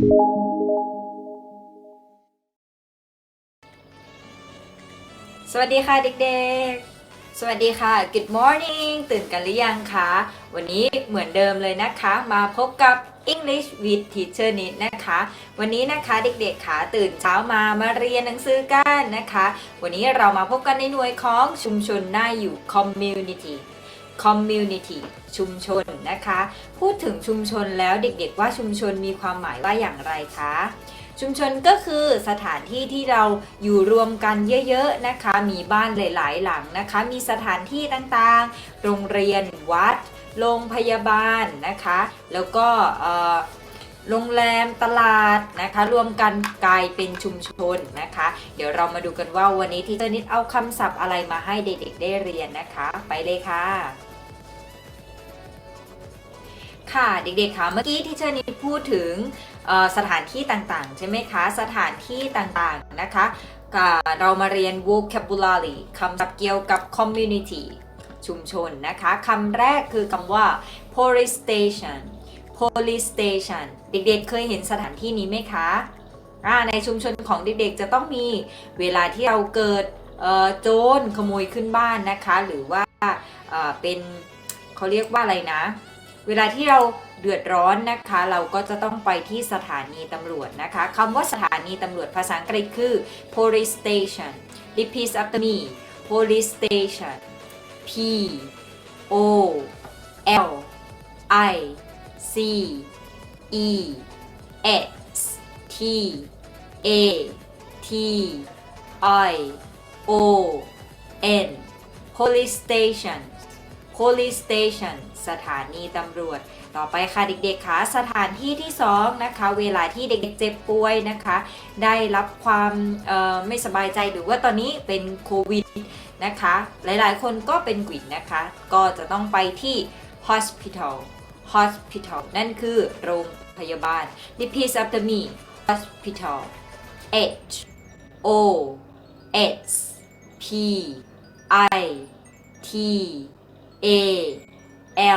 สวัสดีค่ะเด็กๆ สวัสดีค่ะ Good morning ตื่นกันหรือยังคะ วันนี้เหมือนเดิมเลยนะคะ มาพบกับ English with Teacher Nit นะคะ วันนี้นะคะเด็กๆค่ะตื่นเช้ามามาเรียนหนังสือกันนะคะ วันนี้เรามาพบกันในหน่วยของชุมชนน่าอยู่ Community Community ชุมชนนะคะ พูดถึงชุมชนแล้วเด็กๆว่าชุมชนมีความหมายว่าอย่างไรคะชุมชนก็คือสถานที่ที่เราอยู่รวมกันเยอะๆนะคะ มีบ้านหลายๆ หลังนะคะ มีสถานที่ต่างๆ โรงเรียนวัด โรงพยาบาลนะคะ แล้วก็โรงแรมตลาดนะคะ รวมกันกลายเป็นชุมชนนะคะ เดี๋ยวเรามาดูกันว่าวันนี้ที่เจอนิดเอาคำศัพท์อะไรมาให้เด็กๆได้เรียนนะคะ ไปเลยค่ะ ค่ะเด็กๆคะเมื่อกี้ที่เชอร์นิดพูดถึงสถานที่ต่างๆ ใช่ไหมคะ สถานที่ต่างๆนะคะก็เรามาเรียน vocabulary คำศัพท์เกี่ยวกับ community ชุมชนนะคะคำแรกคือคำว่า police station police station เด็กๆเคยเห็นสถานที่นี้ไหมคะในชุมชนของเด็กๆจะต้องมีเวลาที่เราเกิดโจรขโมยขึ้นบ้านนะคะ หรือว่าเป็นเขาเรียกว่าอะไรนะ เวลาที่เราเดือดร้อนนะคะ เราก็จะต้องไปที่สถานีตำรวจนะคะคำว่าสถานีตำรวจภาษาอังกฤษคือ police station repeat after me police station P O L I C E X T A T I O N police station police station สถานีตำรวจ ต่อไปค่ะเด็กๆคะสถานที่ที่2นะคะเวลาที่เด็กๆเจ็บป่วยนะคะ ได้รับความไม่สบายใจหรือว่าตอนนี้เป็นโควิดนะคะ หลายๆ คนก็เป็นกวิดนะคะ ก็จะต้องไปที่ hospital hospital นั่นคือโรงพยาบาล repeat after me hospital H O S P I T A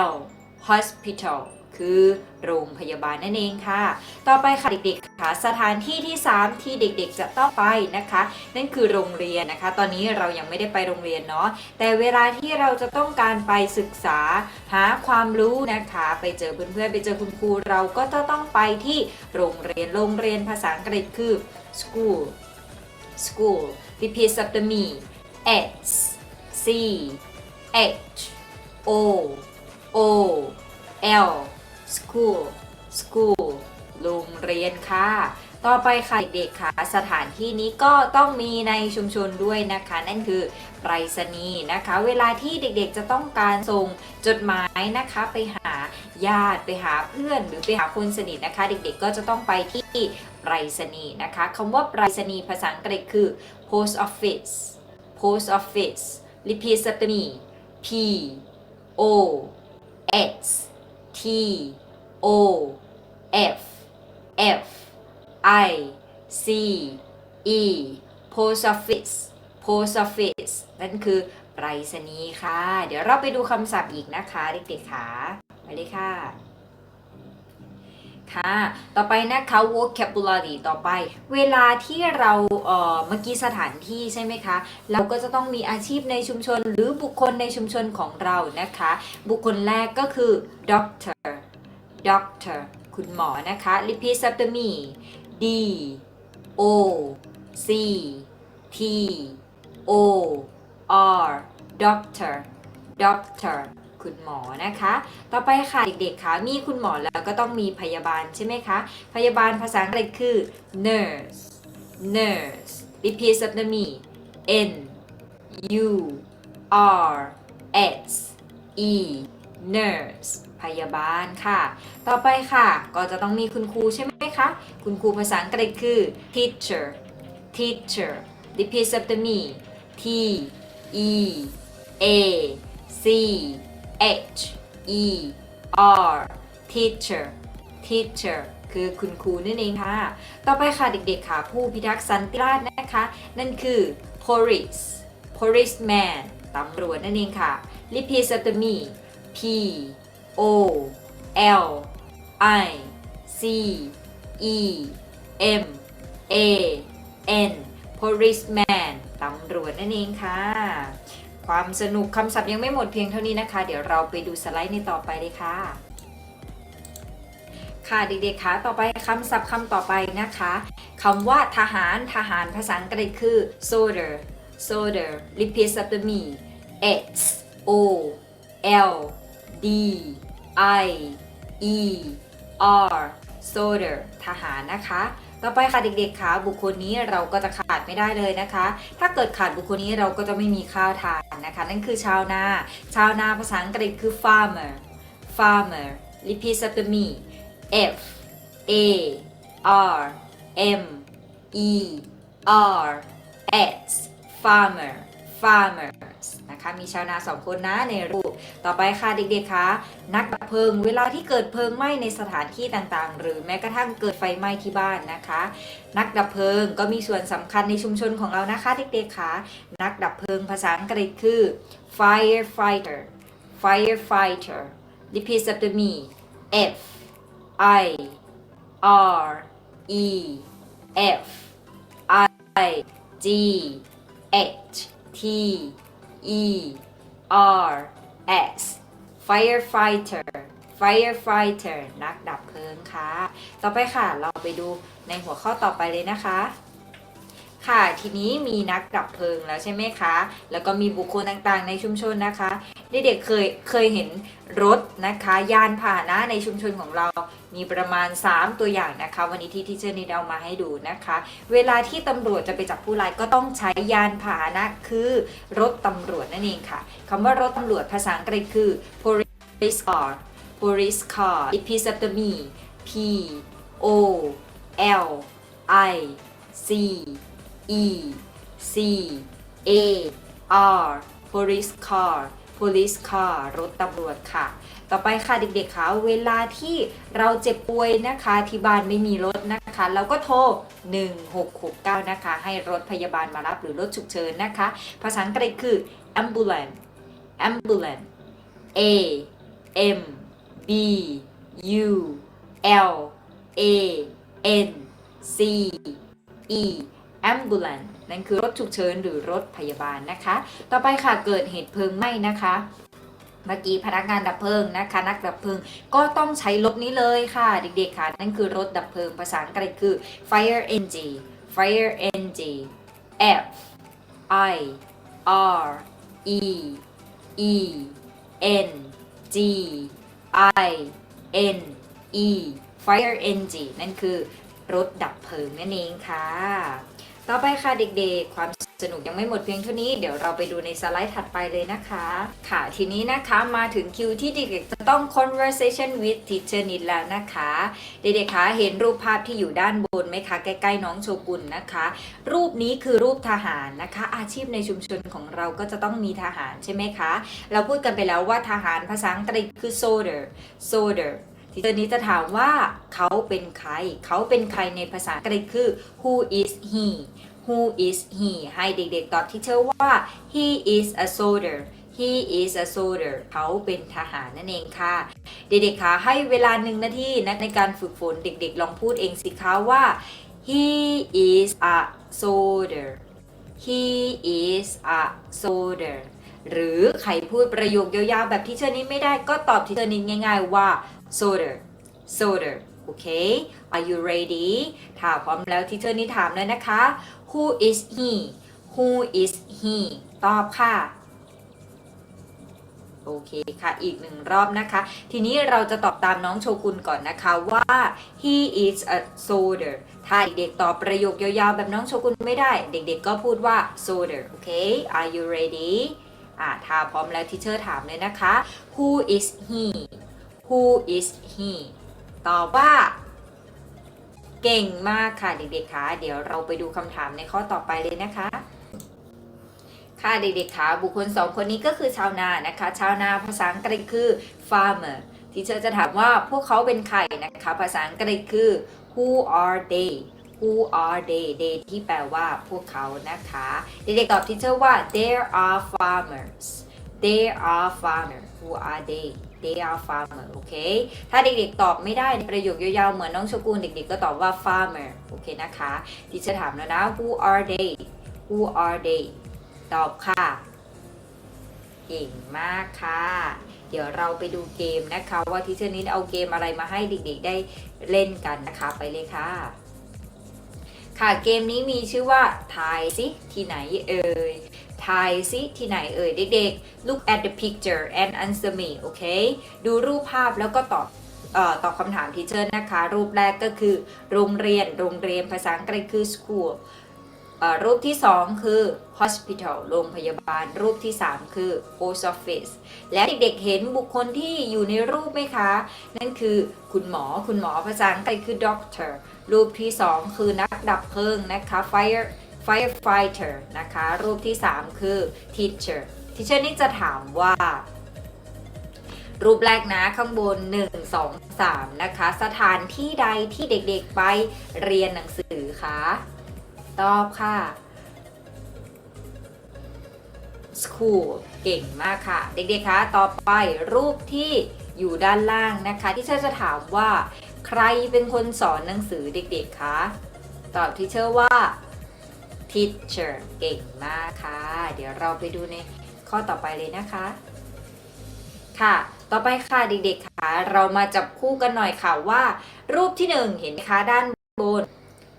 L hospital คือโรงพยาบาลนั่นเองค่ะ ต่อไปค่ะเด็กๆค่ะสถานที่ที่ 3 ที่เด็กๆจะต้องไปนะคะ นั่นคือโรงเรียนนะคะ ตอนนี้เรายังไม่ได้ไปโรงเรียนเนาะแต่เวลาที่เราจะต้องการไปศึกษา หาความรู้นะคะ ไปเจอเพื่อนๆไปเจอคุณครูเราก็จะต้องไปที่โรงเรียนโรงเรียนภาษาอังกฤษคือ school school repeat after me S C H O O L school school โรงเรียนค่ะ ต่อไปค่ะเด็กๆค่ะ สถานที่นี้ก็ต้องมีในชุมชนด้วยนะคะ นั่นคือไปรษณีย์นะคะ เวลาที่เด็กๆจะต้องการส่งจดหมายนะคะ ไปหาญาติไปหาเพื่อน หรือไปหาคนสนิทนะคะ เด็กๆก็จะต้องไปที่ไปรษณีย์นะคะคำว่าไปรษณีย์ภาษาอังกฤษคือ post office post office repeat after me P O X T O F F I C E post office post office นั่นคือไปรษณีย์ค่ะ เดี๋ยวเราไปดูคำศัพท์อีกนะคะ เด็กๆค่ะ ไปเลยค่ะ ค่ะ ต่อไปนะคะ vocabulary ต่อไป เวลาที่เราเอ่อเมื่อกี้สถานที่ใช่ไหมคะ เราก็จะต้องมีอาชีพในชุมชน หรือบุคคลในชุมชนของเรานะคะ บุคคลแรกก็คือ doctor doctor คุณหมอนะคะ repeat after me D O C T O R doctor doctor คุณหมอนะคะ ต่อไปค่ะเด็กๆคะมีคุณหมอแล้วก็ต้องมีพยาบาลใช่ไหมคะ พยาบาลภาษาอังกฤษคือ nurse nurse repeat after me N U R S E nurse พยาบาลค่ะ ต่อไปค่ะ ก็จะต้องมีคุณครูใช่ไหมคะ คุณครูภาษาอังกฤษคือ teacher teacher repeat after me T E A C H E R teacher teacher คือคุณครูนั่นเองค่ะ ต่อไปค่ะเด็กๆค่ะ ผู้พิทักษ์สันติราษฎร์นะคะ นั่นคือ police policeman ตำรวจนั่นเองค่ะ repeat after me P O L I C E M A N policeman ตำรวจนั่นเองค่ะ ความสนุกคำศัพท์ยังไม่หมดเพียงเท่านี้นะคะ เดี๋ยวเราไปดูสไลด์ในต่อไปเลยค่ะ ค่ะเด็กๆคะต่อไปคำศัพท์คำต่อไปนะคะคำว่าทหารทหารภาษาอังกฤษคือ soldier soldier repeat after me S O L D I E R soldier ทหารนะคะ ต่อไปค่ะเด็กๆคะบุคคลนี้เราก็จะขาดไม่ได้เลยนะคะ ถ้าเกิดขาดบุคคลนี้เราก็จะไม่มีข้าวทานนะคะ นั่นคือชาวนา ชาวนาภาษาอังกฤษคือ farmer farmer repeat after me F A R M E R S farmer farmer นะคะ มีชาวนาสองคนนะในรูป ต่อไปค่ะเด็กๆคะนักดับเพลิง เวลาที่เกิดเพลิงไหม้ในสถานที่ต่างๆ หรือแม้กระทั่งเกิดไฟไหม้ที่บ้านนะคะ นักดับเพลิงก็มีส่วนสำคัญในชุมชนของเรานะคะเด็กๆคะนักดับเพลิงภาษาอังกฤษคือ firefighter firefighter repeat after me F I R E F I G H T E R S firefighter firefighter นักดับเพลิงค่ะ ต่อไปค่ะ เราไปดูในหัวข้อต่อไปเลยนะคะ ค่ะ ทีนี้มีนักดับเพลิงแล้วใช่ไหมคะ แล้วก็มีบุคคลต่างๆ ในชุมชนนะคะเด็กๆเคยเคยเห็นรถนะคะยานพาหนะในชุมชนของเรา มีประมาณ 3 ตัวอย่างนะคะ วันนี้ที่ที่เชอร์นิดเอามาให้ดูนะคะ เวลาที่ตำรวจจะไปจับผู้ร้ายก็ต้องใช้ยานพาหนะคือรถตำรวจนั่นเองค่ะคำว่ารถตำรวจภาษาอังกฤษคือ police car police car repeat after me P O L I C E C A R police car police car รถตำรวจค่ะ ต่อไปค่ะเด็กๆคะเวลาที่เราเจ็บป่วยนะคะที่บ้านไม่มีรถนะคะ เราก็โทร 1669 นะคะ ให้รถพยาบาลมารับหรือรถฉุกเฉินนะคะ ภาษาอังกฤษคือ ambulance ambulance A M B U L A N C E ambulance นั่นคือรถฉุกเฉินหรือรถพยาบาลนะคะ ต่อไปค่ะเกิดเหตุเพลิงไหม้นะคะเมื่อกี้พนักงานดับเพลิงนะคะ นักดับเพลิงก็ต้องใช้รถนี้เลยค่ะ เด็กๆค่ะ นั่นคือรถดับเพลิงภาษาอังกฤษคือ fire engine fire engine F I R E E N G I N E fire engine นั่นคือรถดับเพลิงนั่นเองค่ะ ต่อไปค่ะเด็กๆ ความสนุกยังไม่หมดเพียงเท่านี้ เดี๋ยวเราไปดูในสไลด์ถัดไปเลยนะคะ ค่ะทีนี้นะคะมาถึงคิวที่เด็กๆจะต้อง conversation with teacher นิดแล้วนะคะ เด็กๆคะเห็นรูปภาพที่อยู่ด้านบนไหมคะใกล้ๆน้องโชกุนนะคะ รูปนี้คือรูปทหารนะคะ อาชีพในชุมชนของเราก็จะต้องมีทหารใช่ไหมคะ เราพูดกันไปแล้วว่าทหารภาษาอังกฤษคือ soldier soldier ทีเจอนี้จะถามว่าเขาเป็นใคร เขาเป็นใครในภาษาอังกฤษคือ who is he who is he ให้เด็กๆตอบที่เชื่อว่า he is a soldier he is a soldier เขาเป็นทหารนั่นเองค่ะ เด็กๆคะให้เวลาหนึ่งนาทีนะในการฝึกฝนเด็กๆ ลองพูดเองสิคะว่า he is a soldier he is a soldier หรือใครพูดประโยคยาวๆแบบที่เชอร์นี้ไม่ได้ก็ตอบที่เชอร์นี้ง่าย ๆ ว่า soldier soldier โอเค are you ready ถ้าพร้อมแล้วที่เชอร์นี้ถามเลยนะคะ who is he who is he ตอบค่ะ โอเคค่ะ อีกหนึ่งรอบนะคะ ทีนี้เราจะตอบตามน้องโชกุนก่อนนะคะว่า he is a soldier ถ้าเด็กๆตอบประโยคยาวๆ แบบน้องโชกุนไม่ได้ เด็กๆก็พูดว่า soldier โอเค are you ready อ่าถ้าพร้อมแล้วที่เชอร์ถามเลยนะคะ who is he who is he ตอบว่า เก่งมากค่ะเด็กๆคะเดี๋ยวเราไปดูคำถามในข้อต่อไปเลยนะคะ ค่ะเด็กๆคะบุคคลสองคนนี้ก็คือชาวนานะคะ ชาวนาภาษาอังกฤษคือ farmer ที่เชอจะถามว่าพวกเขาเป็นใครนะคะ ภาษาอังกฤษคือ who are they who are they they ที่แปลว่าพวกเขานะคะ เด็กๆตอบที่เชอว่า there are farmers there are farmers who are they they are farmer โอเค ถ้าเด็กๆตอบไม่ได้ประโยคยาวๆ เหมือนน้องชกุนเด็กๆ ก็ตอบว่า farmer โอเคนะคะดิฉันถามแล้วนะ who are they who are they ตอบค่ะเก่งมากค่ะ เดี๋ยวเราไปดูเกมนะคะ ว่าทีเชอร์นิดเอาเกมอะไรมาให้เด็กๆ ได้เล่นกันนะคะไปเลยค่ะ ค่ะเกมนี้มีชื่อว่าทายสิที่ไหนเอ่ย ทายสิที่ไหนเอ่ยเด็กๆ look at the picture and answer me โอเค ดูรูปภาพแล้วก็ตอบออตอบคำถามทีเชอร์นะคะ รูปแรกก็คือ โรงเรียน โรงเรียนภาษาอังกฤษคือ school รูปที่ 2 คือ hospital โรงพยาบาล รูปที่ 3 คือ post office และเด็กๆเห็นบุคคลที่อยู่ในรูปไหมคะ นั่นคือคุณหมอ คุณหมอภาษาอังกฤษคือ doctor รูปที่ 2 คือนักดับเพลิงนะคะ fire firefighter นะคะ รูปที่ 3 คือ teacher teacher นี่จะถามว่า รูปแรกนะข้างบน 1 2 3 นะคะ สถานที่ใดที่เด็กๆไปเรียนหนังสือคะตอบค่ะ school เก่งมากค่ะ เด็กๆคะต่อไปรูปที่อยู่ด้านล่างนะคะ ที่เชอร์จะถามว่า ใครเป็นคนสอนหนังสือเด็กๆคะตอบที่เชอร์ว่า teacher เก่งมากค่ะ เดี๋ยวเราไปดูในข้อต่อไปเลยนะคะ ค่ะ ต่อไปค่ะเด็กๆค่ะ เรามาจับคู่กันหน่อยค่ะว่า รูปที่หนึ่งเห็นไหมคะด้านบน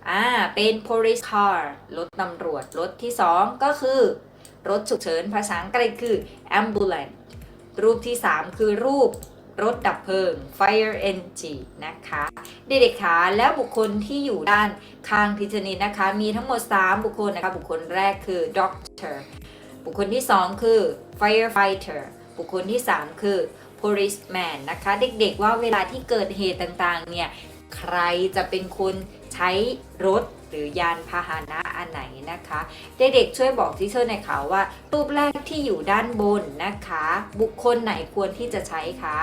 อ่า เป็น police car รถตำรวจ รถที่2ก็คือ รถฉุกเฉิน ภาษาอังกฤษคือ ambulance รูปที่3คือรูป รถดับเพลิง fire engine นะคะ เด็กๆคะแล้วบุคคลที่อยู่ด้านข้างทิชนินนะคะ มีทั้งหมด 3 บุคคลนะคะ บุคคลแรกคือ doctor บุคคลที่ 2 คือ firefighter บุคคลที่ 3 คือ policeman นะคะ เด็กๆว่าเวลาที่เกิดเหตุต่างๆ เนี่ย ใครจะเป็นคนใช้รถ หรือยานพาหนะอันไหนนะคะเด็กๆช่วยบอกที่เชอร์หน่อยค่ะว่า รูปแรกที่อยู่ด้านบนนะคะ บุคคลไหนควรที่จะใช้คะ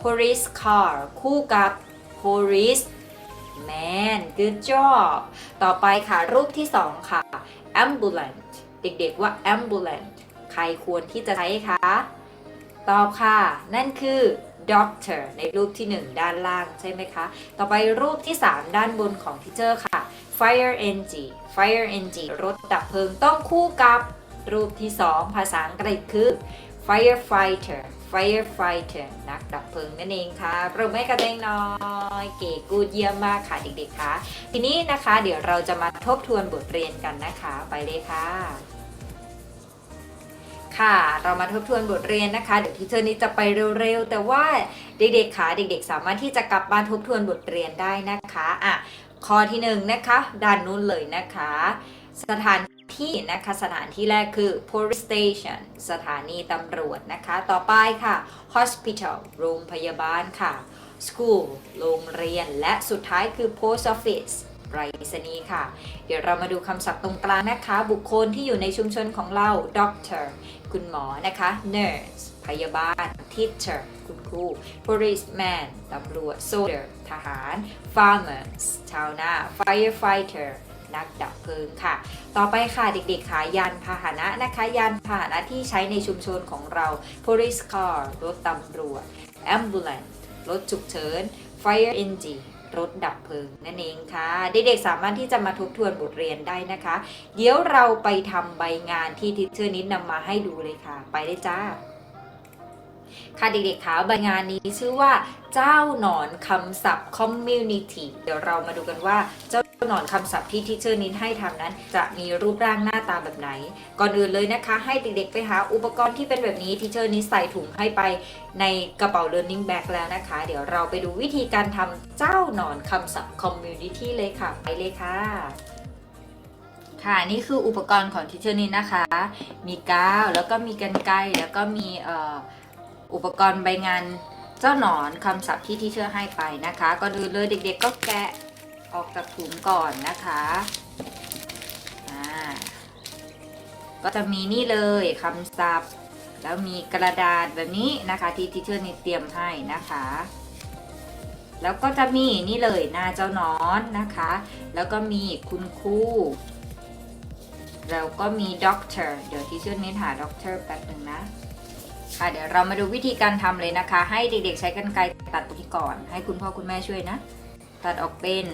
police car คู่กับ police man good job ต่อไปค่ะ รูปที่ 2 ค่ะ ambulance เด็กๆว่า ambulance ใครควรที่จะใช้คะ ตอบค่ะ นั่นคือ doctor ในรูปที่ 1 ด้านล่างใช่ไหมคะ ต่อไปรูปที่ 3 ด้านบนของทีเจอร์ค่ะ fire engine fire engine รถดับเพลิงต้องคู่กับรูปที่ 2 ภาษาอังกฤษคือ firefighter firefighter นักดับเพลิงนั่นเองค่ะปรบมือให้กับตัวเองน้อยเก๋กูดเยี่ยมมากค่ะเด็กๆคะทีนี้นะคะเดี๋ยวเราจะมาทบทวนบทเรียนกันนะคะ ไปเลยค่ะ ค่ะ เรามาทบทวนบทเรียนนะคะ เดี๋ยวทีเทอร์นี้จะไปเร็วๆ แต่ว่าเด็กๆค่ะเด็กๆ สามารถที่จะกลับมาทบทวนบทเรียนได้นะคะอะข้อที่หนึ่งนะคะด้านนู้นเลยนะคะ สถานที่นะคะสถานที่แรกคือ police station สถานีตำรวจนะคะ ต่อไปค่ะ hospital โรงพยาบาลค่ะ school โรงเรียน และสุดท้ายคือ post office ไปรษณีย์ค่ะ เดี๋ยวเรามาดูคำศัพท์ตรงกลางนะคะ บุคคลที่อยู่ในชุมชนของเรา doctor คุณหมอนะคะ nurse พยาบาล teacher คุณครู policeman ตำรวจ soldier ทหาร farmer ชาวนา firefighter นักดับเพลิงค่ะ ต่อไปค่ะเด็กๆค่ะยานพาหนะนะคะ ยานพาหนะที่ใช้ในชุมชนของเรา police car รถตำรวจ ambulance รถฉุกเฉิน fire engine รถดับเพลิงนั่นเองค่ะ เด็กๆสามารถที่จะมาทบทวนบทเรียนได้นะคะ เดี๋ยวเราไปทำใบงานที่ทิเชอร์นิดนำมาให้ดูเลยค่ะ ไปเลยจ้า ค่ะเด็กๆคะใบงานนี้ชื่อว่าเจ้าหนอนคำศัพท์ community เดี๋ยวเรามาดูกันว่าเจ้าหนอนคำศัพท์ที่ทิเชอร์นิดให้ทำนั้น จะมีรูปร่างหน้าตาแบบไหน ก่อนอื่นเลยนะคะ ให้เด็กๆไปหาอุปกรณ์ที่เป็นแบบนี้ทิเชอร์นิดใส่ถุงให้ไปในกระเป๋า learning bag แล้วนะคะ เดี๋ยวเราไปดูวิธีการทำเจ้าหนอนคำศัพท์ community เลยค่ะ ไปเลยค่ะค่ะนี่คืออุปกรณ์ของทิเชอร์นิดนะคะ มีกาวแล้วก็มีกันไกแล้วก็มีเอ่อ อุปกรณ์ใบงานเจ้าหนอนคำศัพท์ที่ที่เชื่อให้ไปนะคะก็ดูเลยเด็ก ๆ ก็แกะออกจากถุงก่อนนะคะอ่าก็จะมีนี่เลยคำศัพท์ แล้วมีกระดาษแบบนี้นะคะ ที่ที่เชื่อนี่เตรียมให้นะคะ แล้วก็จะมีนี่เลยหน้าเจ้าหนอนนะคะ แล้วก็มีคุณครูแล้วก็มีด็อกเตอร์เดี๋ยวที่เชื่อนี่หาด็อกเตอร์แป๊บหนึ่งนะ ค่ะเดี๋ยวเรามาดูวิธีการทำเลยนะคะ ให้เด็กๆใช้กรรไกรตัดตรงนี้ก่อน ให้คุณพ่อคุณแม่ช่วยนะ ตัดออกเป็น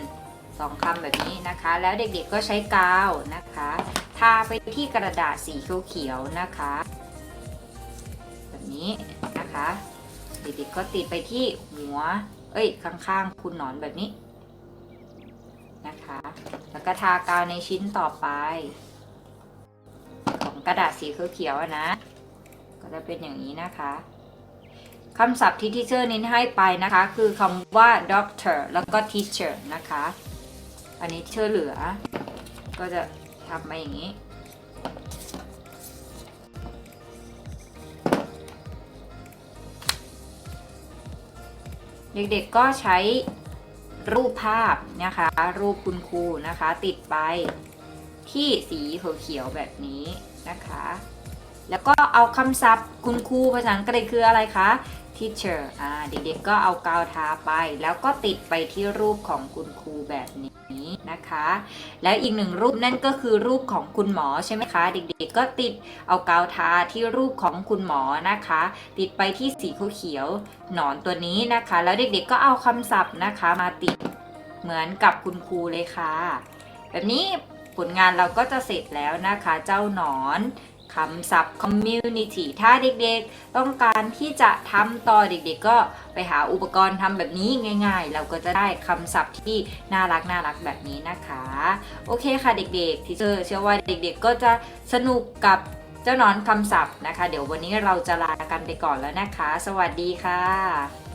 สองคำแบบนี้นะคะ แล้วเด็กๆก็ใช้กาวนะคะทาไปที่กระดาษสีเขียวๆนะคะ แบบนี้นะคะ เด็กๆก็ติดไปที่หัว เอ้ยข้างๆ คุณหนอนแบบนี้นะคะ แล้วก็ทากาวในชิ้นต่อไป ของกระดาษสีเขียวๆนะ ก็จะเป็นอย่างนี้นะคะคำศัพท์ที่ทีเชอร์นิ้นให้ไปนะคะ คือคำว่า doctor แล้วก็ teacher นะคะ อันนี้เชื่อเหลือ ก็จะทำมาอย่างนี้ เด็กๆก็ใช้รูปภาพนะคะ รูปคุณครูนะคะ ติดไปที่สีเขียวแบบนี้นะคะ แล้วก็เอาคำศัพท์คุณครูภาษาอังกฤษคืออะไรคะ teacher อ่าเด็กๆก็เอากาวทาไป แล้วก็ติดไปที่รูปของคุณครูแบบนี้นะคะ แล้วอีกหนึ่งรูปนั่นก็คือรูปของคุณหมอใช่ไหมคะ เด็กๆก็ติดเอากาวทาที่รูปของคุณหมอนะคะ ติดไปที่สีเขียวหนอนตัวนี้นะคะ แล้วเด็กๆก็เอาคำศัพท์นะคะมาติดเหมือนกับคุณครูเลยค่ะ แบบนี้ผลงานเราก็จะเสร็จแล้วนะคะ เจ้าหนอน คำศัพท์ community ถ้าเด็กๆ ต้องการที่จะทำต่อเด็กๆ ก็ไปหาอุปกรณ์ทำแบบนี้ง่าย ๆ เราก็จะได้คำศัพท์ที่น่ารักน่ารักแบบนี้นะคะ โอเคค่ะเด็กๆที่เจอเชื่อว่าเด็กๆ ก็จะสนุกกับเจ้าหนอนคำศัพท์นะคะ เดี๋ยววันนี้เราจะลากันไปก่อนแล้วนะคะ สวัสดีค่ะ